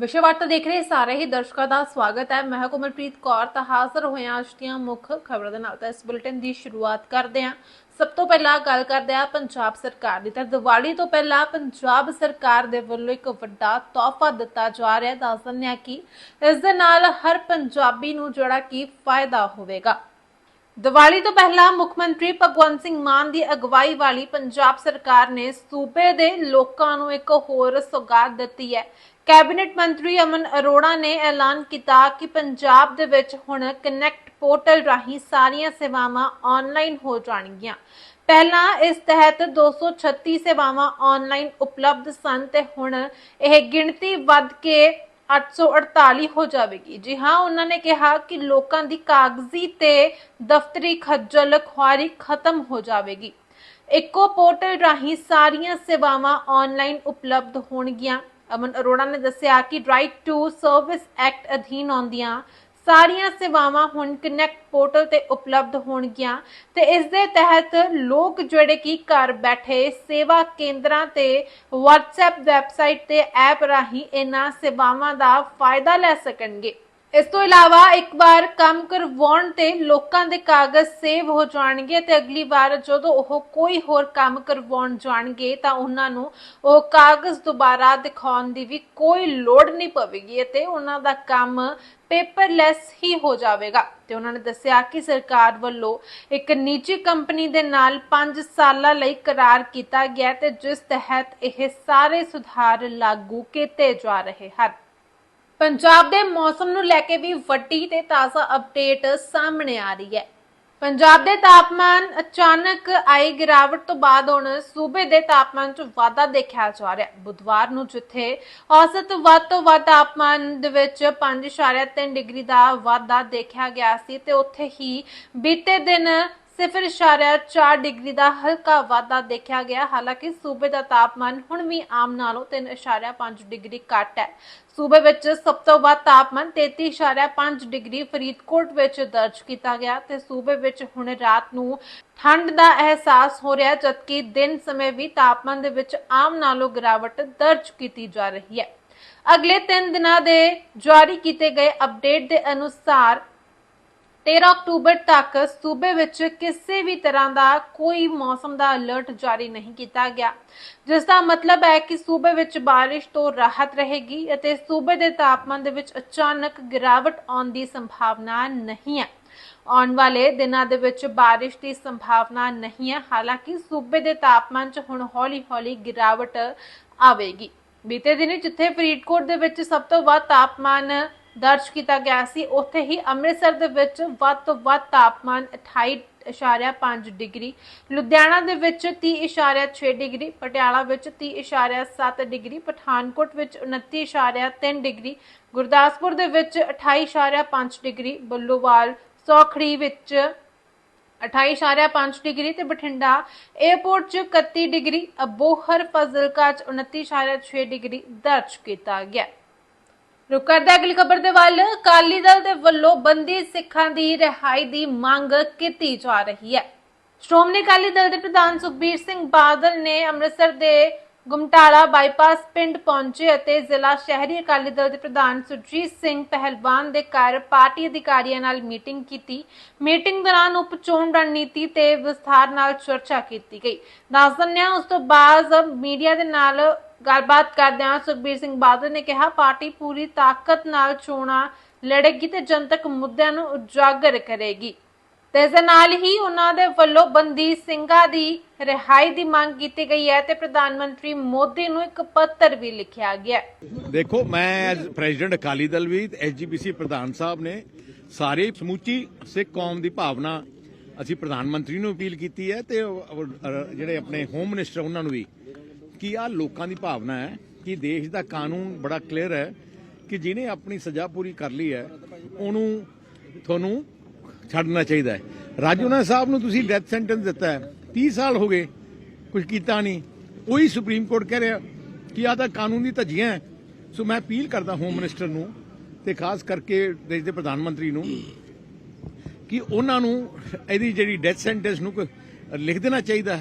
ਵਿਸ਼ਵਵਾਰਤਾ ਦੇਖ ਰਹੇ ਸਾਰੇ ਹੀ ਦਰਸ਼ਕਾਂ ਦਾ ਸਵਾਗਤ ਹੈ। ਮੈਂ ਕੋਮਲਪ੍ਰੀਤ ਕੌਰ, ਤਾਂ ਹਾਜ਼ਰ ਹੋਇਆ ਅੱਜ ਦੀਆਂ ਮੁੱਖ ਖਬਰਾਂ ਦੇ ਨਾਲ। ਤਾਂ ਇਸ ਬੁਲੇਟਿਨ ਦੀ ਸ਼ੁਰੂਆਤ ਕਰਦੇ ਹਾਂ। ਸਭ ਤੋਂ ਪਹਿਲਾਂ ਗੱਲ ਕਰਦੇ ਹਾਂ ਪੰਜਾਬ ਸਰਕਾਰ ਦੀ। ਤਾਂ ਦੀਵਾਲੀ ਤੋਂ ਪਹਿਲਾਂ ਪੰਜਾਬ ਸਰਕਾਰ ਦੇ ਵੱਲੋਂ ਇੱਕ ਵੱਡਾ ਤੋਹਫਾ ਦਿੱਤਾ ਜਾ ਰਿਹਾ ਹੈ। ਦੱਸ ਦਿੰਦੇ ਹਾਂ ਕਿ ਇਸ ਦੇ ਨਾਲ ਹਰ ਪੰਜਾਬੀ ਨੂੰ ਜਿਹੜਾ ਕਿ ਫਾਇਦਾ ਹੋਵੇਗਾ। ਦੀਵਾਲੀ ਤੋਂ ਪਹਿਲਾਂ ਮੁੱਖ ਮੰਤਰੀ ਭਗਵੰਤ ਸਿੰਘ ਮਾਨ ਦੀ ਅਗਵਾਈ ਵਾਲੀ ਪੰਜਾਬ ਸਰਕਾਰ ਨੇ ਸੂਬੇ ਦੇ ਲੋਕਾਂ ਨੂੰ ਇੱਕ ਹੋਰ ਸੌਗਾਤ ਦਿੱਤੀ ਹੈ। ਕੈਬਨਿਟ ਮੰਤਰੀ ਅਮਨ ਅਰੋੜਾ ਨੇ ਐਲਾਨ ਕੀਤਾ ਕਿ ਪੰਜਾਬ ਦੇ ਵਿੱਚ ਹੁਣ ਕਨੈਕਟ ਪੋਰਟਲ ਰਾਹੀਂ ਸਾਰੀਆਂ ਸੇਵਾਵਾਂ ਆਨਲਾਈਨ ਹੋ ਜਾਣਗੀਆਂ। ਪਹਿਲਾਂ ਇਸ ਤਹਿਤ 236 ਸੇਵਾਵਾਂ ਆਨਲਾਈਨ ਉਪਲਬਧ ਸਨ ਤੇ ਹੁਣ ਇਹ ਗਿਣਤੀ ਵੱਧ ਕੇ 848 ਹੋ ਜਾਵੇਗੀ। ਜੀ ਹਾਂ, ਉਹਨਾਂ ਨੇ ਕਿਹਾ ਕਿ ਲੋਕਾਂ ਦੀ ਕਾਗਜ਼ੀ ਤੇ ਦਫ਼ਤਰੀ ਖੱਜਲ ਖੁਆਰੀ ਖਤਮ ਹੋ ਜਾਵੇਗੀ। ਇੱਕੋ ਪੋਰਟਲ ਰਾਹੀਂ ਸਾਰੀਆਂ ਸੇਵਾਵਾਂ ਆਨਲਾਈਨ ਉਪਲਬਧ ਹੋਣਗੀਆਂ। ਅਮਨ ਅਰੋੜਾ ਨੇ ਦੱਸਿਆ ਕਿ ਰਾਈਟ ਟੂ ਸਰਵਿਸ ਐਕਟ ਅਧੀਨ ਆਉਂਦੀਆਂ ਸਾਰੀਆਂ ਸੇਵਾਵਾਂ ਹੁਣ ਕਨੈਕਟ ਪੋਰਟਲ ਤੇ ਉਪਲਬਧ ਹੋਣਗੀਆਂ ਤੇ ਇਸ ਦੇ ਤਹਿਤ ਲੋਕ ਜਿਹੜੇ ਕਿ ਘਰ ਬੈਠੇ ਸੇਵਾ ਕੇਂਦਰਾਂ ਤੇ WhatsApp ਵੈਬਸਾਈਟ ਤੇ ਐਪ ਰਾਹੀਂ ਇਹਨਾਂ ਸੇਵਾਵਾਂ ਦਾ ਫਾਇਦਾ ਲੈ ਸਕਣਗੇ। ਇਸ ਤੋਂ ਇਲਾਵਾ ਇੱਕ ਵਾਰ ਕੰਮ ਕਰਵਾਉਣ ਤੇ ਲੋਕਾਂ ਦੇ ਕਾਗਜ਼ ਸੇਵ ਹੋ ਜਾਣਗੇ ਤੇ ਅਗਲੀ ਵਾਰ ਜਦੋਂ ਉਹ ਕੋਈ ਹੋਰ ਕੰਮ ਕਰਵਾਉਣ ਜਾਣਗੇ ਤਾਂ ਉਹਨਾਂ ਨੂੰ ਉਹ ਕਾਗਜ਼ ਦੁਬਾਰਾ ਦਿਖਾਉਣ ਦੀ ਵੀ ਕੋਈ ਲੋੜ ਨਹੀਂ ਪਵੇਗੀ ਅਤੇ ਉਹਨਾਂ ਦਾ ਕੰਮ ਪੇਪਰਲੈਸ ਹੀ ਹੋ ਜਾਵੇਗਾ। ਤੇ ਉਹਨਾਂ ਨੇ ਦੱਸਿਆ ਕਿ ਸਰਕਾਰ ਵੱਲੋਂ ਇੱਕ ਨਿੱਜੀ ਕੰਪਨੀ ਦੇ ਨਾਲ 5 ਸਾਲਾਂ ਲਈ ਕਰਾਰ ਕੀਤਾ ਗਿਆ ਤੇ ਜਿਸ ਤਹਿਤ ਇਹ ਸਾਰੇ ਸੁਧਾਰ ਲਾਗੂ ਕੀਤੇ ਜਾ ਰਹੇ ਹਨ। ਪੰਜਾਬ ਦੇ ਮੌਸਮ ਨੂੰ ਲੈ ਕੇ ਵੀ ਵੱਡੀ ਤੇ ਤਾਜ਼ਾ ਅਪਡੇਟ ਸਾਹਮਣੇ ਆ ਰਹੀ ਹੈ। ਪੰਜਾਬ ਦੇ ਤਾਪਮਾਨ ਅਚਾਨਕ ਆਈ ਗਿਰਾਵਟ ਤੋਂ ਬਾਅਦ ਹੁਣ ਸੂਬੇ ਦੇ ਤਾਪਮਾਨ 'ਚ ਵਾਧਾ ਦੇਖਿਆ ਜਾ ਰਿਹਾ। ਬੁੱਧਵਾਰ ਨੂੰ ਜਿੱਥੇ ਔਸਤ ਵੱਧ ਤੋਂ ਵੱਧ ਤਾਪਮਾਨ ਦੇ ਵਿੱਚ 5.3 ਡਿਗਰੀ ਦਾ ਵਾਧਾ ਦੇਖਿਆ ਗਿਆ ਸੀ ਤੇ ਉੱਥੇ ਹੀ ਬੀਤੇ ਦਿਨ 0.4 ਡਿਗਰੀ ਦਾ ਹਲਕਾ ਵਾਧਾ ਦੇਖਿਆ ਗਿਆ। ਹਾਲਾਂਕਿ ਸੂਬੇ ਦਾ ਤਾਪਮਾਨ ਹੁਣ ਵੀ ਆਮ ਨਾਲੋਂ 3.5 ਡਿਗਰੀ ਘੱਟ ਹੈ। ਸੂਬੇ ਵਿੱਚ ਸਭ ਤੋਂ ਵੱਧ ਤਾਪਮਾਨ 33.5 ਡਿਗਰੀ ਫਰੀਦਕੋਟ ਵਿੱਚ ਦਰਜ ਕੀਤਾ ਗਿਆ ਤੇ ਸੂਬੇ ਵਿੱਚ ਹੁਣ ਰਾਤ ਨੂੰ ਠੰਡ ਦਾ ਅਹਿਸਾਸ ਹੋ ਰਿਹਾ ਜਦਕਿ ਦਿਨ ਸਮੇਂ ਵੀ ਤਾਪਮਾਨ ਦੇ ਵਿੱਚ ਆਮ ਨਾਲੋਂ ਗਿਰਾਵਟ ਦਰਜ ਕੀਤੀ ਜਾ ਰਹੀ ਹੈ। ਅਗਲੇ 3 ਦਿਨਾਂ ਦੇ ਜਾਰੀ ਕੀਤੇ ਗਏ ਅਪਡੇਟ ਦੇ ਅਨੁਸਾਰ 13 ਅਕਤੂਬਰ ਤੱਕ ਸੂਬੇ ਵਿੱਚ ਕਿਸੇ ਵੀ ਤਰ੍ਹਾਂ ਦਾ ਕੋਈ ਮੌਸਮ ਦਾ ਅਲਰਟ ਜਾਰੀ ਨਹੀਂ ਕੀਤਾ ਗਿਆ। ਜਿਸ ਦਾ ਮਤਲਬ ਹੈ ਕਿ ਸੂਬੇ ਵਿੱਚ ਬਾਰਿਸ਼ ਤੋਂ ਰਾਹਤ ਰਹੇਗੀ ਅਤੇ ਸੂਬੇ ਦੇ ਤਾਪਮਾਨ ਦੇ ਵਿੱਚ ਅਚਾਨਕ ਗਿਰਾਵਟ ਆਉਣ ਦੀ ਸੰਭਾਵਨਾ ਨਹੀਂ ਹੈ। ਆਉਣ ਵਾਲੇ ਦਿਨਾਂ ਦੇ ਵਿੱਚ ਬਾਰਿਸ਼ ਦੀ ਸੰਭਾਵਨਾ ਨਹੀਂ ਹੈ। ਹਾਲਾਂਕਿ ਸੂਬੇ ਦੇ ਤਾਪਮਾਨ 'ਚ ਹੁਣ ਹੌਲੀ-ਹੌਲੀ ਗਿਰਾਵਟ ਆਵੇਗੀ। ਬੀਤੇ ਦਿਨੀ ਜਿੱਥੇ ਫਰੀਦਕੋਟ ਦੇ ਵਿੱਚ ਸਭ ਤੋਂ ਵੱਧ ਤਾਪਮਾਨ ਦਰਜ ਕੀਤਾ ਗਿਆ ਸੀ। ਉੱਥੇ ਹੀ ਅੰਮ੍ਰਿਤਸਰ ਦੇ ਵਿੱਚ ਵੱਧ ਤੋਂ ਵੱਧ ਤਾਪਮਾਨ 28.5 ਡਿਗਰੀ, ਲੁਧਿਆਣਾ ਦੇ ਵਿੱਚ 30.6 ਡਿਗਰੀ, ਪਟਿਆਲਾ ਵਿੱਚ 30.7 ਡਿਗਰੀ, ਪਠਾਨਕੋਟ ਵਿੱਚ 29.3 ਡਿਗਰੀ, ਗੁਰਦਾਸਪੁਰ ਦੇ ਵਿੱਚ 28.5 ਡਿਗਰੀ, ਬੱਲੋਵਾਲ, ਸੌਖੜੀ ਵਿੱਚ 28.5 ਡਿਗਰੀ ਤੇ ਬਠਿੰਡਾ 에ਅਰਪੋਰਟ 'ਚ 31 ਡਿਗਰੀ, ਅਬੋਹਰ ਫਜ਼ਲਕਾ 'ਚ 29.6 ਡਿਗਰੀ ਦਰਜ ਕੀਤਾ ਗਿਆ। ਰੁਕ ਕਰਦੇ ਅਗਲੀ ਖਬਰ ਦੇ ਵੱਲ। ਅਕਾਲੀ ਦਲ ਦੇ ਵੱਲੋਂ ਬੰਦੀ ਸਿੱਖਾਂ ਦੀ ਰਿਹਾਈ ਦੀ ਮੰਗ ਕੀਤੀ ਜਾ ਰਹੀ ਹੈ। ਸ਼੍ਰੋਮਣੀ ਅਕਾਲੀ ਦਲ ਦੇ ਪ੍ਰਧਾਨ ਸੁਖਬੀਰ ਸਿੰਘ ਬਾਦਲ ਨੇ ਅੰਮ੍ਰਿਤਸਰ ਦੇ ਗੁਮਟਾਲਾ ਬਾਈਪਾਸ ਪਿੰਡ ਪਹੁੰਚੇ ਅਤੇ ਜ਼ਿਲ੍ਹਾ ਸ਼ਹਿਰੀ ਅਕਾਲੀ ਦਲ ਦੇ ਪ੍ਰਧਾਨ ਸੁਰਜੀਤ ਸਿੰਘ ਪਹਿਲਵਾਨ ਦੇ ਘਰ ਪਾਰਟੀ ਅਧਿਕਾਰੀਆਂ ਨਾਲ ਮੀਟਿੰਗ ਕੀਤੀ। ਮੀਟਿੰਗ ਦੌਰਾਨ ਉਪ ਚੋਣ ਰਣਨੀਤੀ ਤੇ ਵਿਸਥਾਰ ਨਾਲ ਚਰਚਾ ਕੀਤੀ ਗਈ। ਦੱਸ ਦਿੰਦੇ ਹਾਂ, ਉਸ ਤੋਂ ਬਾਅਦ ਮੀਡੀਆ ਦੇ ਨਾਲ ਗੱਲਬਾਤ ਕਰਦਿਆਂ ਸੁਖਬੀਰ ਸਿੰਘ ਬਾਦਲ ਨੇ ਕਿਹਾ, ਪਾਰਟੀ ਪੂਰੀ ਤਾਕਤ ਨਾਲ ਚੋਣਾਂ ਲੜੇਗੀ ਤੇ ਜਨਤਕ ਮੁੱਦਿਆਂ ਨੂੰ ਉਜਾਗਰ ਕਰੇਗੀ। ਤੇ ਇਸ ਦੇ ਨਾਲ ਹੀ ਉਹਨਾਂ ਦੇ ਵੱਲੋਂ ਬੰਦੀ ਸਿੰਘਾਂ ਦੀ ਰਿਹਾਈ ਦੀ ਮੰਗ ਕੀਤੀ ਗਈ ਹੈ ਤੇ ਪ੍ਰਧਾਨ ਮੰਤਰੀ ਮੋਦੀ ਨੂੰ ਇੱਕ ਪੱਤਰ ਵੀ ਲਿਖਿਆ ਗਿਆ ਦੇਖੋ, ਮੈਂ ਐਜ਼ ਪ੍ਰੈਜ਼ੀਡੈਂਟ ਅਕਾਲੀ ਦਲ ਵੀ ਐਸਜੀਪੀਸੀ ਪ੍ਰਧਾਨ ਸਾਹਿਬ ਨੇ ਸਾਰੇ ਸਮੁੱਚੀ ਸਿੱਖ ਕੌਮ ਦੀ ਭਾਵਨਾ ਅਸੀਂ ਪ੍ਰਧਾਨ ਮੰਤਰੀ ਨੂੰ ਅਪੀਲ ਕੀਤੀ ਹੈ ਤੇ ਜਿਹੜੇ ਆਪਣੇ ਹੋਮ ਮਿਨਿਸਟਰ ਉਹਨਾਂ ਨੂੰ ਵੀ ਕਿ ਆ ਲੋਕਾਂ ਦੀ ਭਾਵਨਾ ਹੈ ਕਿ ਦੇਸ਼ ਦਾ ਕਾਨੂੰਨ ਬੜਾ ਕਲੀਅਰ ਹੈ ਕਿ ਜਿਹਨੇ ਆਪਣੀ ਸਜ਼ਾ ਪੂਰੀ ਕਰ ਲਈ ਹੈ, ਉਹਨੂੰ ਤੁਹਾਨੂੰ ਛੱਡਣਾ ਚਾਹੀਦਾ ਹੈ। ਰਾਜੂਨਾ ਸਾਹਿਬ ਨੂੰ ਤੁਸੀਂ ਡੈਥ ਸੈਂਟੈਂਸ ਦਿੱਤਾ ਹੈ। 30 ਸਾਲ ਹੋ ਗਏ, ਕੁਝ ਕੀਤਾ ਨਹੀਂ। ਉਹੀ ਸੁਪਰੀਮ ਕੋਰਟ ਕਹਿ ਰਿਹਾ ਕਿ ਆ ਤਾਂ ਕਾਨੂੰਨ ਦੀ ਧੱਜੀਆਂ ਹੈ। ਸੋ ਮੈਂ ਅਪੀਲ ਕਰਦਾ ਹੋਮ ਮਿਨਿਸਟਰ ਨੂੰ ਤੇ ਖਾਸ ਕਰਕੇ ਦੇਸ਼ ਦੇ ਪ੍ਰਧਾਨ ਮੰਤਰੀ ਨੂੰ ਕਿ ਉਹਨਾਂ ਨੂੰ ਇਹਦੀ ਜਿਹੜੀ ਡੈਥ ਸੈਂਟੈਂਸ ਨੂੰ ਲਿਖ ਦੇਣਾ ਚਾਹੀਦਾ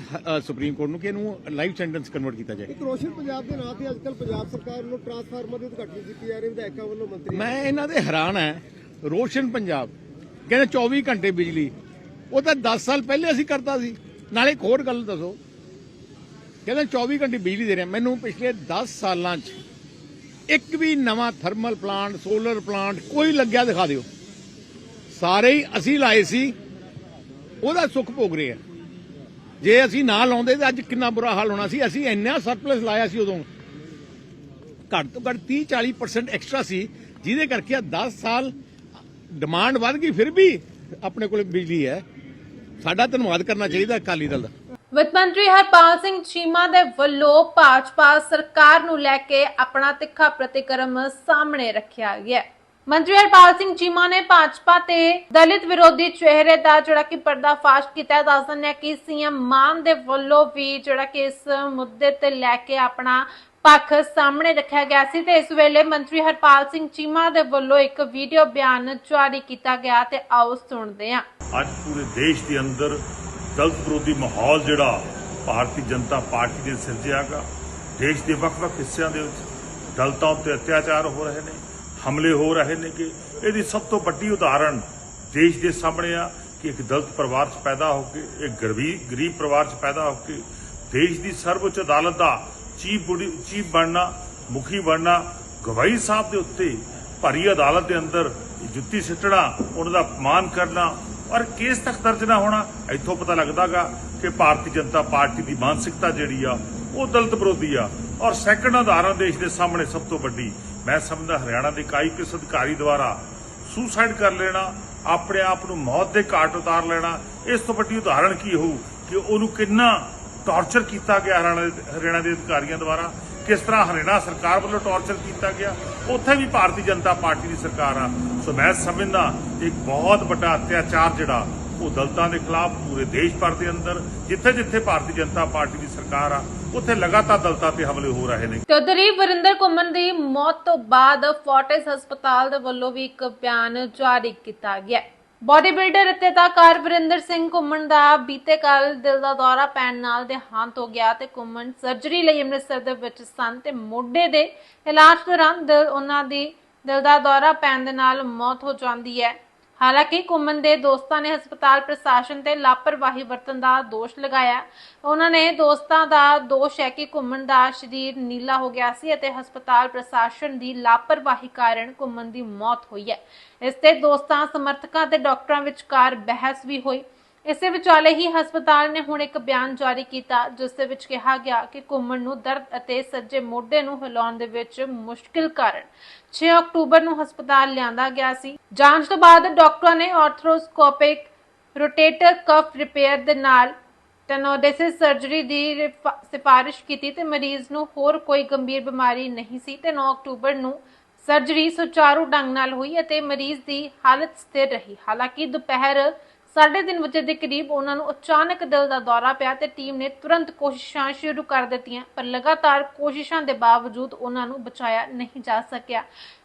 ਸੁਪਰੀਮ ਕੋਰਟ ਨੂੰ ਕਿ ਇਹਨੂੰ ਲਾਈਫ ਸੈਂਟੈਂਸ ਕਨਵਰਟ ਕੀਤਾ ਜਾਏ। ਇੱਕ ਰੋਸ਼ਨ ਪੰਜਾਬ ਦੇ ਨਾਂ ਤੇ ਅੱਜਕੱਲ ਪੰਜਾਬ ਸਰਕਾਰ ਵੱਲੋਂ ਟਰਾਂਸਫਾਰਮਰ ਦੀ ਉਦਘਾਟਨ ਕੀਤੀ ਜਾ ਰਹੀ ਵਿਧਾਇਕਾਂ ਵੱਲੋਂ ਮੰਤਰੀ ਮੈਂ ਇਹਨਾਂ ਦੇ ਹੈਰਾਨ ਹੈ। ਰੋਸ਼ਨ ਪੰਜਾਬ ਕਹਿੰਦੇ 24 ਘੰਟੇ ਬਿਜਲੀ। ਉਹ ਤਾਂ 10 ਸਾਲ ਪਹਿਲੇ ਅਸੀਂ ਕਰਤਾ ਸੀ। ਨਾਲੇ ਇੱਕ ਹੋਰ ਗੱਲ ਦੱਸੋ। ਕਹਿੰਦੇ 24 ਘੰਟੇ ਬਿਜਲੀ ਦੇ ਰਹੇ। ਮੈਨੂੰ ਪਿਛਲੇ 10 ਸਾਲਾਂ 'ਚ ਇੱਕ ਵੀ ਨਵਾਂ ਥਰਮਲ ਪਲਾਂਟ ਸੋਲਰ ਪਲਾਂਟ ਕੋਈ ਲੱਗਿਆ ਦਿਖਾ ਦਿਓ। ਸਾਰੇ ਹੀ ਅਸੀਂ ਲਾਏ ਸੀ। ਉਹਦਾ ਸੁੱਖ ਭੋਗ ਰਹੇ ਆ ਜੇ ਅਸੀਂ ਨਾ ਲਾਉਂਦੇ ਤਾਂ ਅੱਜ ਕਿੰਨਾ ਬੁਰਾ ਹਾਲ ਹੋਣਾ ਸੀ। ਅਸੀਂ ਇੰਨਾ ਸਰਪਲਸ ਲਾਇਆ ਸੀ ਉਦੋਂ। ਘੱਟ ਤੋਂ ਘੱਟ 30 40% ਐਕਸਟਰਾ ਸੀ, ਜਿਹਦੇ ਕਰਕੇ ਆ 10 ਸਾਲ ਡਿਮਾਂਡ ਵੱਧ ਗਈ, ਫਿਰ ਵੀ ਆਪਣੇ ਕੋਲ ਬਿਜਲੀ ਹੈ। ਸਾਡਾ ਧੰਨਵਾਦ ਕਰਨਾ ਚਾਹੀਦਾ ਅਕਾਲੀ ਦਲ ਦਾ। ਵਿੱਤ ਮੰਤਰੀ ਹਰਪਾਲ ਸਿੰਘ ਚੀਮਾ ਦੇ ਵੱਲੋਂ ਭਾਜਪਾ ਸਰਕਾਰ ਨੂੰ ਲੈ ਕੇ ਆਪਣਾ ਤਿੱਖਾ ਪ੍ਰਤੀਕਰਮ ਸਾਹਮਣੇ ਰੱਖਿਆ ਗਿਆ। ਮੰਤਰੀ ਹਰਪਾਲ ਸਿੰਘ ਚੀਮਾ ਨੇ ਭਾਜਪਾ ਤੇ ਦਲਿਤ ਵਿਰੋਧੀ ਚਿਹਰੇ ਦਾ ਜਿਹੜਾ ਕਿ ਪਰਦਾਫਾਸ਼ ਕੀਤਾ ਦੱਸ ਦਿੰਦੇ ਕਿ ਸੀਐਮ ਮਾਨ ਦੇ ਵੱਲੋਂ ਵੀ ਜਿਹੜਾ ਕਿ ਇਸ ਮੁੱਦੇ ਤੇ ਲੈ ਕੇ ਆਪਣਾ ਪੱਖ ਸਾਹਮਣੇ ਰੱਖਿਆ ਗਿਆ ਸੀ ਤੇ ਇਸ ਵੇਲੇ ਮੰਤਰੀ ਹਰਪਾਲ ਸਿੰਘ ਚੀਮਾ ਦੇ ਵੱਲੋਂ ਇੱਕ ਵੀਡੀਓ ਬਿਆਨ ਜਾਰੀ ਕੀਤਾ ਗਿਆ ਤੇ ਆਓ ਸੁਣਦੇ ਹਾਂ। ਅੱਜ ਪੂਰੇ ਦੇਸ਼ ਦੇ ਅੰਦਰ ਦਲਿਤ ਵਿਰੋਧੀ ਮਾਹੌਲ ਜਿਹੜਾ ਭਾਰਤੀ ਜਨਤਾ ਪਾਰਟੀ ਨੇ ਸਿਰਜਿਆਗਾ ਦੇਸ਼ ਦੇ ਵੱਖ-ਵੱਖ ਹਿੱਸਿਆਂ ਦੇ ਵਿੱਚ ਦਲਤਾਂ ਉੱਤੇ ਅਤਿਆਚਾਰ ਹੋ ਰਹੇ ਨੇ। ਹਮਲੇ ਹੋ ਰਹੇ ਨੇ ਕਿ ਇਹਦੀ ਸਭ ਤੋਂ ਵੱਡੀ ਉਦਾਹਰਣ ਦੇਸ਼ ਦੇ ਸਾਹਮਣੇ ਆ ਕਿ ਇੱਕ ਦਲਤ ਪਰਿਵਾਰ 'ਚ ਪੈਦਾ ਹੋ ਕੇ, ਇੱਕ ਗਰੀਬ ਗਰੀਬ ਪਰਿਵਾਰ 'ਚ ਪੈਦਾ ਹੋ ਕੇ ਦੇਸ਼ ਦੀ ਸਰਵਉੱਚ ਅਦਾਲਤ ਦਾ ਚੀਫ ਚੀਫ ਬਣਨਾ, ਮੁਖੀ ਬਣਨਾ ਗਵਾਈ ਸਾਹਿਬ ਦੇ ਉੱਤੇ ਭਰੀ ਅਦਾਲਤ ਦੇ ਅੰਦਰ ਜੁੱਤੀ ਸਿੱਟਣਾ, ਉਹਨਾਂ ਦਾ ਅਪਮਾਨ ਕਰਨਾ, ਔਰ ਕੇਸ ਤੱਕ ਦਰਜ ਨਾ ਹੋਣਾ, ਇੱਥੋਂ ਪਤਾ ਲੱਗਦਾਗਾ ਕਿ ਭਾਰਤੀ ਜਨਤਾ ਪਾਰਟੀ ਦੀ ਮਾਨਸਿਕਤਾ ਜਿਹੜੀ ਆ, ਉਹ ਦਲਤ ਵਿਰੋਧੀ ਆ। ਔਰ ਸੈਕੰਡ ਉਦਾਹਰਨ ਦੇਸ਼ ਦੇ ਸਾਹਮਣੇ ਸਭ ਤੋਂ ਵੱਡੀ ਮੈਂ ਸਮਝਦਾ ਹਰਿਆਣਾ ਦੇ ਇਕਾਈ ਕਿਸ ਅਧਿਕਾਰੀ ਦੁਆਰਾ ਸੁਸਾਈਡ ਕਰ ਲੈਣਾ, ਆਪਣੇ ਆਪ ਨੂੰ ਮੌਤ ਦੇ ਘਾਟ ਉਤਾਰ ਲੈਣਾ, ਇਸ ਤੋਂ ਵੱਡੀ ਉਦਾਹਰਣ ਕੀ ਹੋਊ ਕਿ ਉਹਨੂੰ ਕਿੰਨਾ ਟਾਰਚਰ ਕੀਤਾ ਗਿਆ ਹਰਿਆਣਾ ਦੇ ਅਧਿਕਾਰੀਆਂ ਦੁਆਰਾ? ਕਿਸ ਤਰ੍ਹਾਂ ਹਰਿਆਣਾ ਸਰਕਾਰ ਵੱਲੋਂ ਟਾਰਚਰ ਕੀਤਾ ਗਿਆ? ਉੱਥੇ ਵੀ ਭਾਰਤੀ ਜਨਤਾ ਪਾਰਟੀ ਦੀ ਸਰਕਾਰ ਆ। ਸੋ ਮੈਂ ਸਮਝਦਾ ਇੱਕ ਬਹੁਤ ਵੱਡਾ ਅਤਿਆਚਾਰ ਜਿਹੜਾ, ਉਹ ਦਲਤਾਂ ਦੇ ਖਿਲਾਫ ਪੂਰੇ ਦੇਸ਼ ਭਰ ਦੇ ਅੰਦਰ ਜਿੱਥੇ ਜਿੱਥੇ ਭਾਰਤੀ ਜਨਤਾ ਪਾਰਟੀ ਦੀ ਸਰਕਾਰ ਆ ਉੱਥੇ ਲਗਾਤਾਰ ਦਲਤਾਂ ਤੇ ਹਮਲੇ ਹੋ ਰਹੇ ਨੇ। ਤੇ ਉਧਰ ਹੀ ਵਰਿੰਦਰ ਘੁੰਮਣ ਦੀ ਮੌਤ ਤੋਂ ਬਾਅਦ ਫੋਰਟਿਸ ਹਸਪਤਾਲ ਦੇ ਵੱਲੋਂ ਵੀ ਇੱਕ ਬਿਆਨ ਜਾਰੀ ਕੀਤਾ ਗਿਆ। ਬਾਡੀ ਬਿਲਡਰ ਅਤੇ ਅਦਾਕਾਰ ਵਰਿੰਦਰ ਸਿੰਘ ਘੁੰਮਣ ਦਾ ਬੀਤੇ ਕੱਲ ਦਿਲ ਦਾ ਦੌਰਾ ਪੈਣ ਨਾਲ ਦੇਹਾਂਤ ਹੋ ਗਿਆ ਤੇ ਘੁੰਮਣ ਸਰਜਰੀ ਲਈ ਅੰਮ੍ਰਿਤਸਰ ਦੇ ਵਿੱਚ ਸਨ ਤੇ ਮੋਢੇ ਦੇ ਇਲਾਜ ਦੌਰਾਨ ਦਿਲ ਉਹਨਾਂ ਦੀ ਦਿਲ ਦਾ ਦੌਰਾ ਪੈਣ ਦੇ ਨਾਲ ਮੌਤ ਹੋ ਜਾਂਦੀ ਹੈ। ਹਾਲਾਂਕਿ ਘੁੰਮਣ ਦੇ ਦੋਸਤਾਂ ਨੇ ਹਸਪਤਾਲ ਪ੍ਰਸ਼ਾਸਨ ਤੇ ਲਾਪਰਵਾਹੀ ਵਰਤਣ ਦਾ ਦੋਸ਼ ਲਗਾਇਆ। ਉਹਨਾਂ ਨੇ ਦੋਸਤਾਂ ਦਾ ਦੋਸ਼ ਹੈ ਕਿ ਘੁੰਮਣ ਦਾ ਸਰੀਰ ਨੀਲਾ ਹੋ ਗਿਆ ਸੀ ਅਤੇ ਹਸਪਤਾਲ ਪ੍ਰਸ਼ਾਸਨ ਦੀ ਲਾਪਰਵਾਹੀ ਕਾਰਨ ਘੁੰਮਣ ਦੀ ਮੌਤ ਹੋਈ ਹੈ। ਇਸ ਤੇ ਦੋਸਤਾਂ, ਸਮਰਥਕਾਂ ਤੇ ਡਾਕਟਰਾਂ ਵਿਚਕਾਰ ਬਹਿਸ ਵੀ ਹੋਈ। ਇਸੇ ਵਿਚਾਲੇ ਹੀ ਹਸਪਤਾਲ ਨੇ ਹੁਣ ਇੱਕ ਬਿਆਨ ਜਾਰੀ ਕੀਤਾ, ਜਿਸ ਦੇ ਵਿੱਚ ਕਿਹਾ ਗਿਆ ਕਿ ਘੁੰਮਣ ਨੂੰ ਦਰਦ ਅਤੇ ਸੱਜੇ ਮੋਢੇ ਨੂੰ ਹਿਲਾਉਣ ਦੇ ਵਿੱਚ ਮੁਸ਼ਕਿਲ ਕਾਰਨ 6 ਅਕਤੂਬਰ ਨੂੰ ਹਸਪਤਾਲ ਲਿਆਂਦਾ ਗਿਆ ਸੀ। ਜਾਂਚ ਤੋਂ ਬਾਅਦ ਡਾਕਟਰਾਂ ਨੇ ਆਰਥਰੋਸਕੋਪਿਕ ਰੋਟੇਟਰ ਕਫ ਰਿਪੇਅਰ ਦੇ ਨਾਲ ਟੈਨੋਡਿਸਿਸ ਸਰਜਰੀ ਦੀ ਸਿਫਾਰਿਸ਼ ਕੀਤੀ ਤੇ ਮਰੀਜ਼ ਨੂੰ ਹੋਰ ਕੋਈ ਗੰਭੀਰ ਬਿਮਾਰੀ ਨਹੀਂ ਸੀ ਤੇ 9 ਅਕਤੂਬਰ ਨੂੰ ਸਰਜਰੀ ਸੁਚਾਰੂ ਢੰਗ ਨਾਲ ਹੋਈ ਅਤੇ ਮਰੀਜ਼ ਦੀ ਹਾਲਤ ਸਥਿਰ ਰਹੀ। ਹਾਲਾਂਕਿ ਦੁਪਹਿਰ 3:30 ਵਜੇ ਦੇ ਕਰੀਬ ਉਹਨਾਂ ਨੂੰ ਅਚਾਨਕ ਦਿਲ ਦਾ ਦੌਰਾ ਪਿਆ ਤੇ ਟੀਮ ਨੇ ਤੁਰੰਤ ਕੋਸ਼ਿਸ਼ਾਂ ਸ਼ੁਰੂ ਕਰ ਦਿੱਤੀਆਂ, ਪਰ ਲਗਾਤਾਰ ਕੋਸ਼ਿਸ਼ਾਂ ਦੇ ਬਾਵਜੂਦ ਉਹਨਾਂ ਨੂੰ ਬਚਾਇਆ ਨਹੀਂ ਜਾ ਸਕਿਆ।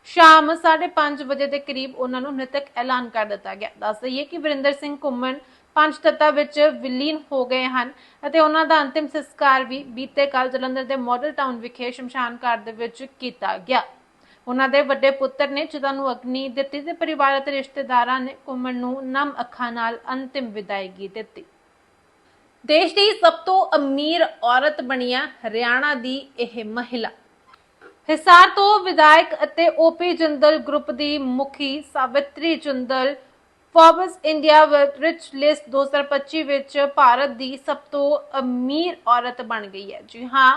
ਸ਼ਾਮ 5:30 ਵਜੇ ਦੇ ਕਰੀਬ ਉਹਨਾਂ ਨੂੰ ਮ੍ਰਿਤਕ ਐਲਾਨ ਕਰ ਦਿੱਤਾ ਗਿਆ। ਦੱਸ ਦਈਏ ਕਿ ਵਰਿੰਦਰ ਸਿੰਘ ਘੁੰਮਣ ਪੰਜ ਤੱਤਾਂ ਵਿੱਚ ਵਿਲੀਨ ਹੋ ਗਏ ਹਨ ਅਤੇ ਉਹਨਾਂ ਦਾ ਅੰਤਿਮ ਸੰਸਕਾਰ ਵੀ ਬੀਤੇ ਕੱਲ ਜਲੰਧਰ ਦੇ ਮਾਡਲ ਟਾਊਨ ਵਿਖੇ ਸ਼ਮਸ਼ਾਨ ਘਾਟ ਦੇ ਵਿੱਚ ਕੀਤਾ ਗਿਆ। ਉਹਨਾਂ ਦੇ ਵੱਡੇ ਪੁੱਤਰ ਨੇ ਜਿਨ੍ਹਾਂ ਨੂੰ ਅਗਨੀ ਦਿੱਤੀ ਤੇ ਪਰਿਵਾਰ ਅਤੇ ਰਿਸ਼ਤੇਦਾਰਾਂ ਨੇ ਘੁੰਮਣ ਨੂੰ ਨਮ ਅੱਖਾਂ ਨਾਲ ਅੰਤਿਮ ਵਿਦਾਇਗੀ ਦਿੱਤੀ। ਦੇਸ਼ ਦੀ ਸਭ ਤੋਂ ਅਮੀਰ ਔਰਤ ਬਣੀਆਂ ਹਰਿਆਣਾ ਦੀ ਇਹ ਮਹਿਲਾ। ਹਿਸਾਰ ਤੋਂ ਵਿਧਾਇਕ ਅਤੇ ਓਪੀ ਜਿੰਦਲ ਗਰੁੱਪ ਦੀ ਮੁਖੀ Savitri Jindal Forbes India rich list 2025 ਵਿੱਚ ਭਾਰਤ ਦੀ ਸਭ ਤੋਂ ਅਮੀਰ ਔਰਤ ਬਣ ਗਈ ਹੈ। ਜੀ ਹਾਂ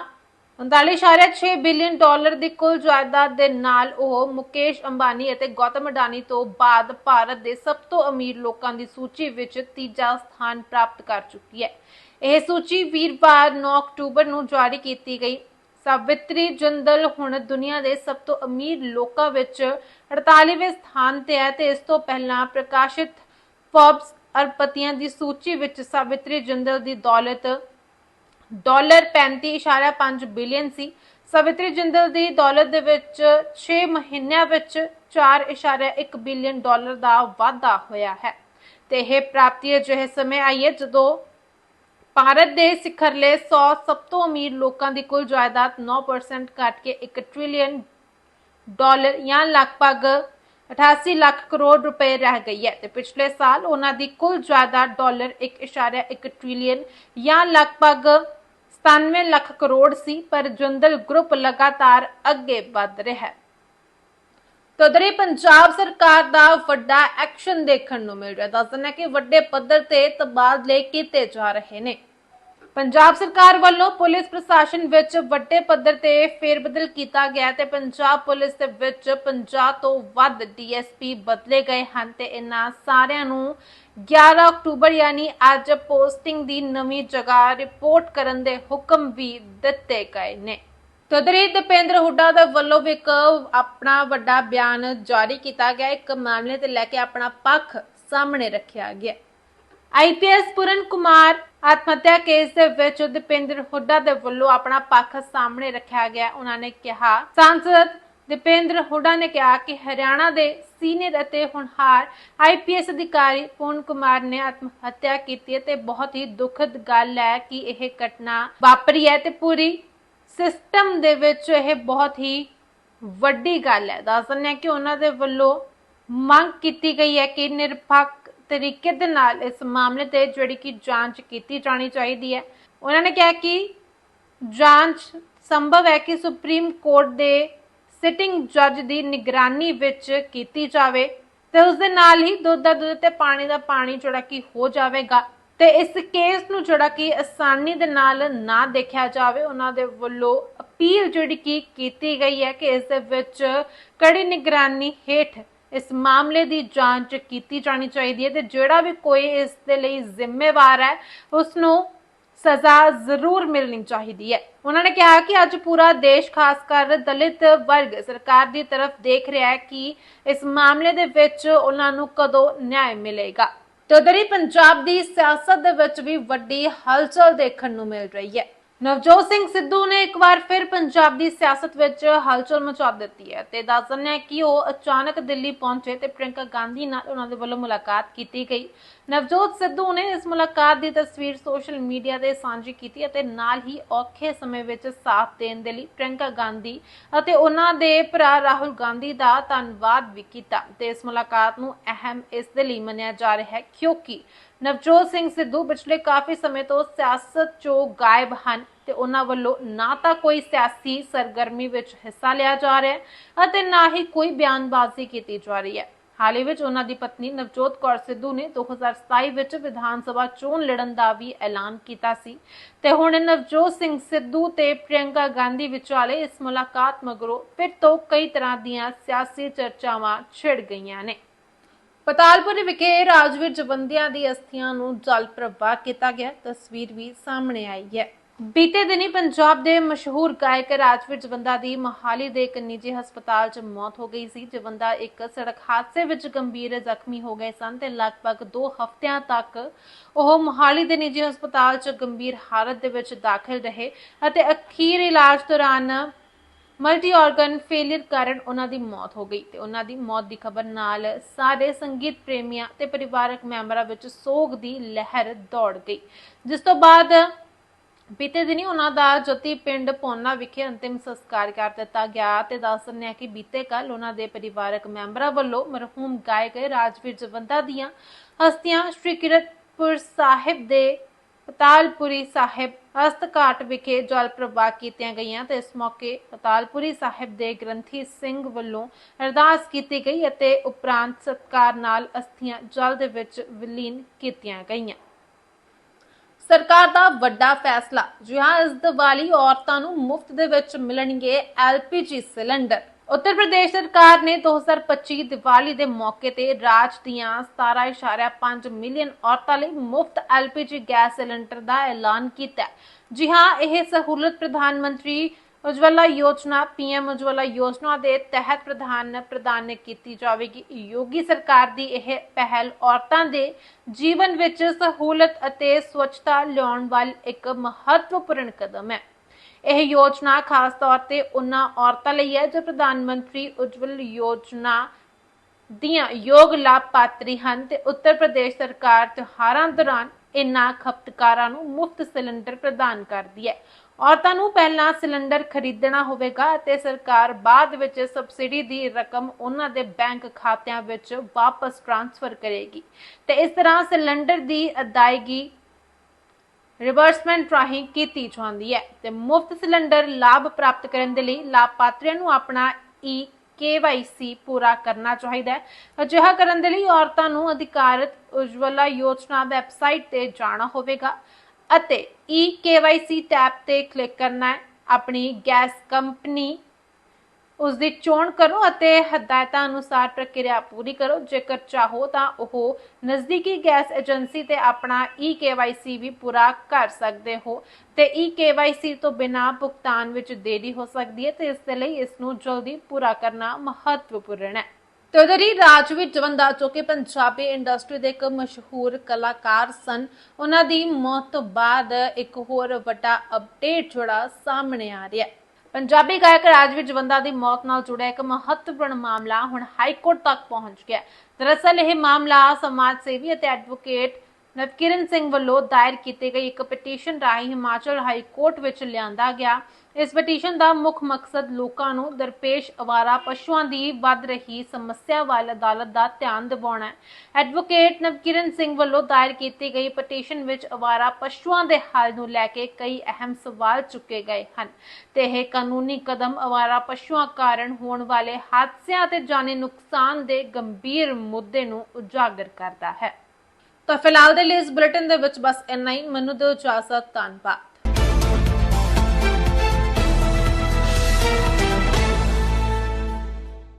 39.6 ਬਿਲੀਅਨ ਡਾਲਰ ਦੀ ਕੁੱਲ ਜਾਇਦਾਦ ਦੇ ਨਾਲ ਉਹ ਮੁਕੇਸ਼ ਅੰਬਾਨੀ ਅਤੇ ਗੌਤਮ ਅਡਾਨੀ ਤੋਂ ਬਾਅਦ ਭਾਰਤ ਦੇ ਸਭ ਤੋਂ ਅਮੀਰ ਲੋਕਾਂ ਦੀ ਸੂਚੀ ਵਿੱਚ ਤੀਜਾ ਸਥਾਨ ਪ੍ਰਾਪਤ ਕਰ ਚੁੱਕੀ ਹੈ। ਇਹ ਸੂਚੀ ਵੀਰਵਾਰ 9 ਅਕਤੂਬਰ ਨੂੰ ਜਾਰੀ ਕੀਤੀ ਗਈ। ਸਾਵਿਤਰੀ ਜੰਦਲ ਹੁਣ ਦੁਨੀਆ ਦੇ ਸਭ ਤੋਂ ਅਮੀਰ ਲੋਕਾਂ ਵਿੱਚ 48ਵੇਂ ਸਥਾਨ ਤੇ ਹੈ ਤੇ ਇਸ ਤੋਂ ਪਹਿਲਾਂ ਪ੍ਰਕਾਸ਼ਿਤ ਫੋਰਬਸ ਅਰਬਪਤੀਆਂ ਦੀ ਸੂਚੀ ਵਿੱਚ ਸਾਵਿਤਰੀ ਜੰਦਲ ਦੀ ਦੌਲਤ ਡਾਲਰ 35.5 ਬਿਲੀਅਨ ਸੀ। ਸਵਿਤਰੀ ਜਿੰਦਲ ਦੀ ਦੌਲਤ ਦੇ ਵਿੱਚ 6 ਮਹੀਨਿਆਂ ਵਿੱਚ 4.1 ਬਿਲੀਅਨ ਡਾਲਰ ਦਾ ਵਾਧਾ ਹੋਇਆ ਹੈ। ਤੇ ਇਹ ਪ੍ਰਾਪਤੀ ਅਜਿਹੇ ਸਮੇਂ ਆਈ ਹੈ ਜਦੋਂ ਭਾਰਤ ਦੇ ਸਿਖਰਲੇ 100 ਸਭ ਤੋਂ ਅਮੀਰ ਲੋਕਾਂ ਦੀ ਕੁੱਲ ਜਾਇਦਾਦ 9% ਘਟ ਕੇ 1 ਟ੍ਰਿਲੀਅਨ ਡਾਲਰ ਜਾਂ ਲਗਭਗ 88 ਲੱਖ ਕਰੋੜ ਰੁਪਏ ਰਹਿ ਗਈ ਹੈ। ਤੇ ਪਿਛਲੇ ਸਾਲ ਉਹਨਾਂ ਦੀ ਕੁੱਲ ਜਾਇਦਾਦ ਡਾਲਰ 1.1 ਟ੍ਰਿਲੀਅਨ ਜਾਂ ਲਗਭਗ 97 ਲੱਖ ਕਰੋੜ ਸੀ, ਪਰ ਜੰਦਲ ਗਰੁੱਪ ਲਗਾਤਾਰ ਅੱਗੇ ਵਧ ਰਿਹਾ ਹੈ। ਤਦਰੀ ਪੰਜਾਬ ਸਰਕਾਰ ਦਾ ਵੱਡਾ ਐਕਸ਼ਨ ਦੇਖਣ ਨੂੰ ਮਿਲ ਰਿਹਾ ਦੱਸਣਾ ਕਿ ਵੱਡੇ ਪੱਧਰ ਤੇ ਤਬਾਦਲੇ ਕੀਤੇ ਜਾ ਰਹੇ ਨੇ। ਪੰਜਾਬ ਸਰਕਾਰ ਵੱਲੋਂ ਪੁਲਿਸ ਪ੍ਰਸ਼ਾਸਨ ਵਿੱਚ ਵੱਡੇ ਪੱਧਰ ਤੇ ਫੇਰਬਦਲ ਕੀਤਾ ਗਿਆ ਤੇ ਪੰਜਾਬ ਪੁਲਿਸ ਦੇ ਵਿੱਚ 50 ਤੋਂ ਵੱਧ ਡੀਐਸਪੀ ਬਦਲੇ ਗਏ ਹਨ ਤੇ ਇਹਨਾਂ ਸਾਰਿਆਂ ਨੂੰ 11 ਅਕਤੂਬਰ ਯਾਨੀ ਅੱਜ ਪੋਸਟਿੰਗ ਦੀ ਨਵੀਂ ਜਗ੍ਹਾ ਰਿਪੋਰਟ ਕਰਨ ਦੇ ਹੁਕਮ ਵੀ ਦਿੱਤੇ ਗਏ ਨੇ। ਤਦਰੀ ਦਪੇਂਦਰ ਹੁੱਡਾ ਦੇ ਵੱਲੋਂ ਵੀ ਇੱਕ ਆਪਣਾ ਵੱਡਾ ਬਿਆਨ ਜਾਰੀ ਕੀਤਾ ਗਿਆ। ਇੱਕ ਮਾਮਲੇ ਤੇ ਲੈ ਕੇ ਆਪਣਾ ਪੱਖ ਸਾਹਮਣੇ ਰੱਖਿਆ ਗਿਆ। ਆਈਪੀਐਸ ਪੁਰਨ ਕੁਮਾਰ ਆਤਮ ਹੱਤਿਆ ਕੇਸ ਦੇ ਵਿੱਚ ਦਪਿੰਦਰ ਹੁੱਡਾ ਦੇ ਵੱਲੋਂ ਆਪਣਾ ਪੱਖ ਸਾਹਮਣੇ ਰੱਖਿਆ ਗਿਆ। ਉਹਨਾਂ ਨੇ ਕਿਹਾ, ਸਾਂਸਦ ਦਪਿੰਦਰ ਹੁੱਡਾ ਨੇ ਕਿਹਾ ਕਿ ਹਰਿਆਣਾ ਦੇ ਸੀਨੀਅਰ ਅਤੇ ਹੁਨਹਾਰ ਆਈਪੀਐਸ ਅਧਿਕਾਰੀ ਪੂਰਨ ਕੁਮਾਰ ਨੇ ਆਤਮ ਹੱਤਿਆ ਕੀਤੀ ਤੇ ਬਹੁਤ ਹੀ ਦੁਖਦ ਗੱਲ ਹੈ ਕਿ ਇਹ ਘਟਨਾ ਵਾਪਰੀ ਹੈ ਤੇ ਪੂਰੀ ਸਿਸਟਮ ਦੇ ਵਿੱਚ ਇਹ ਬਹੁਤ ਹੀ ਵੱਡੀ ਗੱਲ ਹੈ। ਦੱਸ ਦਿੰਦੇ ਹਾਂ ਕਿ ਉਹਨਾਂ ਦੇ ਵੱਲੋਂ ਮੰਗ ਕੀਤੀ ਗਈ ਹੈ ਕਿ ਨਿਰਪੱਖ ਤਰੀਕੇ ਦੇ ਨਾਲ ਇਸ ਮਾਮਲੇ ਤੇ ਜਿਹੜੀ ਕਿ ਜਾਂਚ ਕੀਤੀ ਜਾਣੀ ਚਾਹੀਦੀ ਹੈ। ਉਹਨਾਂ ਨੇ ਕਿਹਾ ਕਿ ਜਾਂਚ ਸੰਭਵ ਹੈ ਕਿ ਸੁਪਰੀਮ ਕੋਰਟ ਦੇ ਸਿਟਿੰਗ ਜੱਜ ਦੀ ਨਿਗਰਾਨੀ ਵਿੱਚ ਕੀਤੀ ਜਾਵੇ ਤੇ ਉਸ ਦੇ ਨਾਲ ਹੀ ਦੁੱਧ ਦਾ ਦੁੱਧ ਤੇ ਪਾਣੀ ਦਾ ਪਾਣੀ ਜਿਹੜਾ ਕਿ ਹੋ ਜਾਵੇਗਾ ਤੇ ਇਸ ਕੇਸ ਨੂੰ ਜਿਹੜਾ ਕਿ ਆਸਾਨੀ ਦੇ ਨਾਲ ਨਾ ਦੇਖਿਆ ਜਾਵੇ, ਉਹਨਾਂ ਦੇ ਵੱਲੋਂ ਅਪੀਲ ਜਿਹੜੀ ਕਿ ਕੀਤੀ ਗਈ ਹੈ ਕਿ ਇਸ ਦੇ ਵਿੱਚ ਕੜੀ ਨਿਗਰਾਨੀ ਹੇਠ ਇਸ ਮਾਮਲੇ ਦੀ ਜਾਂਚ ਕੀਤੀ ਜਾਣੀ ਚਾਹੀਦੀ ਹੈ ਤੇ ਜਿਹੜਾ ਵੀ ਕੋਈ ਇਸ ਦੇ ਲਈ ਜ਼ਿੰਮੇਵਾਰ ਹੈ ਉਸ ਨੂੰ ਸਜ਼ਾ ਜ਼ਰੂਰ ਮਿਲਣੀ ਚਾਹੀਦੀ ਹੈ। ਉਹਨਾਂ ਨੇ ਕਿਹਾ ਕਿ ਅੱਜ ਪੂਰਾ ਦੇਸ਼ ਖਾਸ ਕਰ ਦਲਿਤ ਵਰਗ ਸਰਕਾਰ ਦੀ ਤਰਫ ਦੇਖ ਰਿਹਾ ਹੈ ਕਿ ਇਸ ਮਾਮਲੇ ਦੇ ਵਿੱਚ ਉਹਨਾਂ ਨੂੰ ਕਦੋਂ ਨਿਆਂ ਮਿਲੇਗਾ। ਤਦਰੀ ਪੰਜਾਬ ਦੀ ਸਿਆਸਤ ਦੇ ਵਿੱਚ ਵੀ ਵੱਡੀ ਹਲਚਲ ਦੇਖਣ ਨੂੰ ਮਿਲ ਰਹੀ ਹੈ। ਨਵਜੋਤ ਸਿੰਘ ਸਿੱਧੂ ਨੇ ਇੱਕ ਵਾਰ ਫਿਰ ਪੰਜਾਬ ਦੀ ਸਿਆਸਤ ਵਿੱਚ ਹਲਚਲ ਮਚਾ ਦਿੱਤੀ ਹੈ ਤੇ ਦੱਸ ਦਿੰਦੇ ਹਾਂ ਕਿ ਉਹ ਅਚਾਨਕ ਦਿੱਲੀ ਪਹੁੰਚੇ ਤੇ ਪ੍ਰਿਯੰਕਾ ਗਾਂਧੀ ਨਾਲ ਉਹਨਾਂ ਦੇ ਵੱਲੋਂ ਮੁਲਾਕਾਤ ਕੀਤੀ ਗਈ। ਨਵਜੋਤ ਸਿੱਧੂ ਨੇ ਇਸ ਮੁਲਾਕਾਤ ਦੀ ਤਸਵੀਰ ਸੋਸ਼ਲ ਮੀਡੀਆ ਤੇ ਸਾਂਝੀ ਕੀਤੀ ਅਤੇ ਨਾਲ ਹੀ ਔਖੇ ਸਮੇਂ ਵਿੱਚ ਸਾਥ ਦੇਣ ਦੇ ਲਈ ਪ੍ਰਿਯੰਕਾ ਗਾਂਧੀ ਅਤੇ ਉਹਨਾਂ ਦੇ ਭਰਾ ਰਾਹੁਲ ਗਾਂਧੀ ਦਾ ਧੰਨਵਾਦ ਵੀ ਕੀਤਾ ਤੇ ਇਸ ਮੁਲਾਕਾਤ ਨੂੰ ਅਹਿਮ ਇਸ ਦੇ ਲਈ ਮੰਨਿਆ ਜਾ ਰਿਹਾ ਹੈ ਕਿਉਂਕਿ ਨਵਜੋਤ ਸਿੰਘ ਸਿੱਧੂ ਪਿਛਲੇ ਕਾਫੀ ਸਮੇਂ ਤੋਂ ਸਿਆਸਤ 'ਚੋਂ ਗਾਇਬ ਹਨ ਤੇ ਉਹਨਾਂ ਵੱਲੋਂ ਨਾ ਤਾਂ ਕੋਈ ਸਿਆਸੀ ਸਰਗਰਮੀ ਵਿੱਚ ਹਿੱਸਾ ਲਿਆ ਜਾ ਰਿਹਾ ਹੈ ਅਤੇ ਨਾ ਹੀ ਕੋਈ ਬਿਆਨਬਾਜ਼ੀ ਕੀਤੀ ਜਾ ਰਹੀ ਹੈ। ਹਾਲ ਹੀ ਵਿੱਚ ਉਹਨਾਂ ਦੀ ਪਤਨੀ ਨਵਜੋਤ ਕੌਰ ਸਿੱਧੂ ਨੇ 2027 ਵਿੱਚ ਵਿਧਾਨ ਸਭਾ ਚੋਣ ਲੜਨ ਦਾ ਵੀ ਐਲਾਨ ਕੀਤਾ ਸੀ। ਤੇ ਹੁਣ ਨਵਜੋਤ ਸਿੰਘ ਸਿੱਧੂ ਤੇ ਪ੍ਰਿਯੰਕਾ ਗਾਂਧੀ ਵਿਚਾਲੇ ਇਸ ਮੁਲਾਕਾਤ ਮਗਰੋਂ ਫਿਰ ਤੋਂ ਕਈ ਤਰ੍ਹਾਂ ਦੀਆਂ ਸਿਆਸੀ ਚਰਚਾਵਾਂ ਛਿੜ ਗਈਆਂ ਨੇ। ਪਤਾਲਪੁਰ ਵਿਖੇ ਰਾਜਵੀਰ ਜਵੰਦਿਆਂ ਦੀ ਅਸਥੀਆਂ ਨੂੰ ਜਲ ਪ੍ਰਵਾਹ ਕੀਤਾ ਗਿਆ। ਤਸਵੀਰ ਵੀ ਸਾਹਮਣੇ ਆਈ ਹੈ। ਬੀਤੇ ਦਿਨੀ ਪੰਜਾਬ ਦੇ ਮਸ਼ਹੂਰ ਗਾਇਕ ਰਾਜਵੀਰ ਜਵੰਦਾ ਦੀ ਮੋਹਾਲੀ ਦੇ ਇੱਕ ਨਿੱਜੀ ਹਸਪਤਾਲ 'ਚ ਮੌਤ ਹੋ ਗਈ ਸੀ। ਜਵੰਦਾ ਇੱਕ ਸੜਕ ਹਾਦਸੇ ਵਿੱਚ ਗੰਭੀਰ ਜ਼ਖਮੀ ਹੋ ਗਏ ਸਨ ਤੇ ਲਗਭਗ 2 ਹਫ਼ਤਿਆਂ ਤੱਕ ਉਹ ਮੋਹਾਲੀ ਦੇ ਨਿੱਜੀ ਹਸਪਤਾਲ 'ਚ ਗੰਭੀਰ ਹਾਲਤ ਦੇ ਵਿੱਚ ਦਾਖਲ ਰਹੇ ਅਤੇ ਅਖੀਰ ਇਲਾਜ ਦੌਰਾਨ ਮਲਟੀ ਆਰਗਨ ਫੇਲਿਅਰ ਕਾਰਨ ਉਹਨਾਂ ਦੀ ਮੌਤ ਹੋ ਗਈ ਤੇ ਉਹਨਾਂ ਦੀ ਮੌਤ ਦੀ ਖਬਰ ਨਾਲ ਸਾਰੇ ਸੰਗੀਤ ਪ੍ਰੇਮੀਆਂ ਤੇ ਪਰਿਵਾਰਕ ਮੈਂਬਰਾਂ ਵਿੱਚ ਸੋਗ ਦੀ ਲਹਿਰ ਦੌੜ ਗਈ। ਜਿਸ ਤੋਂ ਬਾਅਦ ਬੀਤੇ ਦਿਨੀ ਉਹਨਾਂ ਦਾ ਜਤੀ ਪਿੰਡ ਪੋਨਾ ਵਿਖੇ ਅੰਤਿਮ ਸੰਸਕਾਰ ਕਰ ਦਿੱਤਾ ਗਿਆ ਤੇ ਦੱਸ ਦਿੰਦੇ ਆ ਕਿ ਬੀਤੇ ਕੱਲ ਉਹਨਾਂ ਦੇ ਪਰਿਵਾਰਕ ਮੈਂਬਰਾਂ ਵੱਲੋਂ ਮਰਹੂਮ ਗਾਇਕ ਰਾਜਵੀਰ ਜਵੰਦਾ ਦੀਆਂ ਹਸਤੀਆਂ ਸ਼੍ਰੀ ਕਿਰਤਪੁਰ ਸਾਹਿਬ ਦੇ ਪਤਾਲਪੁਰੀ ਸਾਹਿਬ ਹਸਤਕਾਟ ਵਿਖੇ ਜਲ ਪ੍ਰਵਾਹ ਕੀਤੀਆਂ ਗਈਆਂ ਤੇ ਇਸ ਮੌਕੇ ਪਤਾਲਪੁਰੀ ਸਾਹਿਬ ਦੇ ਗ੍ਰੰਥੀ ਸਿੰਘ ਵੱਲੋਂ ਅਰਦਾਸ ਕੀਤੀ ਗਈ ਅਤੇ ਉਪਰੰਤ ਸਤਕਾਰ ਨਾਲ ਅਸਥੀਆਂ ਜਲ ਦੇ ਵਿੱਚ ਵਿਲੀਨ ਕੀਤੀਆਂ ਗਈਆਂ। ਸਰਕਾਰ ਦਾ ਵੱਡਾ ਫੈਸਲਾ। ਜੀ ਇਸ ਦੀਵਾਲੀ ਔਰਤਾਂ ਨੂੰ ਮੁਫਤ ਦੇ ਵਿੱਚ ਮਿਲਣਗੇ ਐਲਪੀਜੀ ਸਿਲੰਡਰ। ਉੱਤਰ ਪ੍ਰਦੇਸ਼ ਸਰਕਾਰ ਨੇ 2025 ਦੀਵਾਲੀ ਦੇ ਮੌਕੇ ਤੇ ਰਾਜ ਦੀਆਂ 17.5 ਮਿਲੀਅਨ ਔਰਤਾਂ ਲਈ ਮੁਫਤ ਐਲਪੀਜੀ ਗੈਸ ਸਿਲੰਡਰ ਦਾ ਐਲਾਨ ਕੀਤਾ। ਜੀ ਹਾਂ, ਇਹ ਸਹੂਲਤ ਪ੍ਰਧਾਨ ਮੰਤਰੀ ਉਜਵਲਾ ਯੋਜਨਾ, ਪੀਐਮ ਉਜਵਲਾ ਯੋਜਨਾ ਦੇ ਤਹਿਤ ਪ੍ਰਧਾਨ ਪ੍ਰਦਾਨ ਕੀਤੀ ਜਾਵੇਗੀ। ਯੋਗੀ ਸਰਕਾਰ ਦੀ ਇਹ ਪਹਿਲ ਔਰਤਾਂ ਦੇ ਜੀਵਨ ਵਿੱਚ ਸਹੂਲਤ ਅਤੇ ਸਵੱਛਤਾ ਲਿਆਉਣ ਵੱਲ ਇੱਕ ਮਹੱਤਵਪੂਰਨ ਕਦਮ ਹੈ। ਇਹ ਯੋਜਨਾ ਖਾਸ ਤੌਰ ਤੇ ਉਹਨਾਂ ਔਰਤਾਂ ਲਈ ਹੈ ਜੋ ਪ੍ਰਧਾਨ ਮੰਤਰੀ ਉਜਵਲ ਯੋਜਨਾ ਦੀਆਂ ਯੋਗ ਲਾਭਪਾਤਰੀ ਹਨ ਤੇ ਉੱਤਰ ਪ੍ਰਦੇਸ਼ ਸਰਕਾਰ ਤਿਉਹਾਰਾਂ ਦੌਰਾਨ ਇਨ੍ਹਾਂ ਖਪਤਕਾਰਾਂ ਨੂੰ ਮੁਫਤ ਸਿਲੰਡਰ ਪ੍ਰਦਾਨ ਕਰਦੀ ਹੈ। ਔਰਤਾਂ ਨੂੰ ਪਹਿਲਾਂ ਸਿਲੰਡਰ ਖਰੀਦਣਾ ਹੋਵੇਗਾ ਅਤੇ ਸਰਕਾਰ ਬਾਅਦ ਵਿੱਚ ਸਬਸਿਡੀ ਦੀ ਰਕਮ ਉਹਨਾਂ ਦੇ ਬੈਂਕ ਖਾਤਿਆਂ ਵਿੱਚ ਵਾਪਸ ਟ੍ਰਾਂਸਫਰ ਕਰੇਗੀ। ਤੇ ਇਸ ਤਰ੍ਹਾਂ ਸਿਲੰਡਰ ਦੀ ਅਦਾਇਗੀ ਰਿਵਰਸਮੈਂਟ ਰਾਹੀਂ ਕੀਤੀ ਜਾਂਦੀ ਹੈ ਤੇ ਮੁਫਤ ਸਿਲੰਡਰ ਲਾਭ ਪ੍ਰਾਪਤ ਕਰਨ ਦੇ ਲਈ ਲਾਭਪਾਤਰੀਆਂ ਨੂੰ ਆਪਣਾ ਈ KYC ਪੂਰਾ ਕਰਨਾ ਚਾਹੀਦਾ ਹੈ। ਅਜਿਹਾ ਕਰਨ ਦੇ ਲਈ ਔਰਤਾਂ ਨੂੰ ਅਧਿਕਾਰਤ ਉਜਵਲਾ ਯੋਜਨਾ ਵੈਬਸਾਈਟ ਤੇ ਜਾਣਾ ਹੋਵੇਗਾ। ਅਤੇ ਈ KYC ਟੈਬ ਤੇ ਕਲਿੱਕ ਕਰਨਾ ਹੈ ਆਪਣੀ ਗੈਸ ਕੰਪਨੀ। ਉਸ ਦੀ ਚੋਣ ਕਰੋ ਅਤੇ ਹਦਾਇਤਾਂ ਅਨੁਸਾਰ ਪ੍ਰਕਿਰਿਆ ਪੂਰੀ ਕਰੋ। ਜੇਕਰ ਚਾਹੋ ਤਾਂ ਉਹ ਨਜ਼ਦੀਕੀ ਗੈਸ ਏਜੰਸੀ ਤੇ ਆਪਣਾ ਈ-KYC ਵੀ ਪੂਰਾ ਕਰ ਸਕਦੇ ਹੋ। ਤੇ ਈ-KYC ਤੋਂ ਬਿਨਾਂ ਭੁਗਤਾਨ ਵਿੱਚ ਦੇਰੀ ਹੋ ਸਕਦੀ ਹੈ ਤੇ ਇਸ ਦੇ ਲਈ ਇਸ ਨੂੰ ਜਲਦੀ ਪੂਰਾ ਕਰਨਾ ਮਹੱਤਵਪੂਰਨ ਹੈ। ਤੇ ਉਧਰ ਹੀ ਰਾਜਵੀਰ ਜਵੰਦਾ ਜੋ ਕਿ ਪੰਜਾਬੀ ਇੰਡਸਟਰੀ ਦੇ ਇੱਕ ਮਸ਼ਹੂਰ ਕਲਾਕਾਰ ਸਨ, ਉਹਨਾਂ ਦੀ ਮੌਤ ਤੋਂ ਬਾਅਦ ਇੱਕ ਹੋਰ ਵੱਡਾ ਅਪਡੇਟ ਜਿਹੜਾ ਸਾਹਮਣੇ ਆ ਰਿਹਾ ਹੈ। ਪੰਜਾਬੀ ਗਾਇਕ ਰਾਜਵੀਰ ਜਵੰਦਾ ਦੀ ਮੌਤ ਨਾਲ ਜੁੜਿਆ ਇੱਕ ਮਹੱਤਵਪੂਰਨ ਮਾਮਲਾ ਹੁਣ ਹਾਈ ਕੋਰਟ ਤੱਕ ਪਹੁੰਚ ਗਿਆ ਦਰਅਸਲ ਇਹ ਮਾਮਲਾ ਸਮਾਜ ਸੇਵੀ ਅਤੇ ਐਡਵੋਕੇਟ ਨਵਕਿਰਨ ਸਿੰਘ ਵੱਲੋਂ ਦਾਇਰ ਕੀਤੀ ਗਈ ਇੱਕ ਪਟੀਸ਼ਨ ਰਾਹੀਂ ਹਿਮਾਚਲ ਹਾਈ ਕੋਰਟ ਵਿੱਚ ਲਿਆਂਦਾ ਗਿਆ। ਇਸ ਪਟੀਸ਼ਨ ਦਾ ਮੁੱਖ ਮਕਸਦ ਲੋਕਾਂ ਨੂੰ ਦਰਪੇਸ਼ ਅਵਾਰਾ ਪਸ਼ੂਆਂ ਦੀ ਵੱਧ ਰਹੀ ਸਮੱਸਿਆ ਵੱਲ ਅਦਾਲਤ ਦਾ ਧਿਆਨ ਦਿਵਾਉਣਾ ਹੈ। ਐਡਵੋਕੇਟ ਨਵਕਿਰਨ ਸਿੰਘ ਵੱਲੋਂ ਦਾਇਰ ਕੀਤੀ ਗਈ ਪਟੀਸ਼ਨ ਵਿੱਚ ਅਵਾਰਾ ਪਸ਼ੂਆਂ ਦੇ ਹੱਲ ਨੂੰ ਲੈ ਕੇ ਕਈ ਅਹਿਮ ਸਵਾਲ ਚੁੱਕੇ ਗਏ ਹਨ ਤੇ ਇਹ ਕਾਨੂੰਨੀ ਕਦਮ ਅਵਾਰਾ ਪਸ਼ੂਆਂ ਕਾਰਨ ਹੋਣ ਵਾਲੇ ਹਾਦਸਿਆਂ ਤੇ ਜਾਨੀ ਨੁਕਸਾਨ ਦੇ ਗੰਭੀਰ ਮੁੱਦੇ ਨੂੰ ਉਜਾਗਰ ਕਰਦਾ ਹੈ। ਤਾਂ ਫਿਲਹਾਲ ਦੇ ਲਈ ਇਸ ਬੁਲੇਟਿਨ ਦੇ ਵਿੱਚ ਬਸ ਇੰਨਾ ਹੀ। ਮੈਨੂੰ ਦਿਓ ਇਜਾਜ਼ਤ, ਧੰਨਵਾਦ।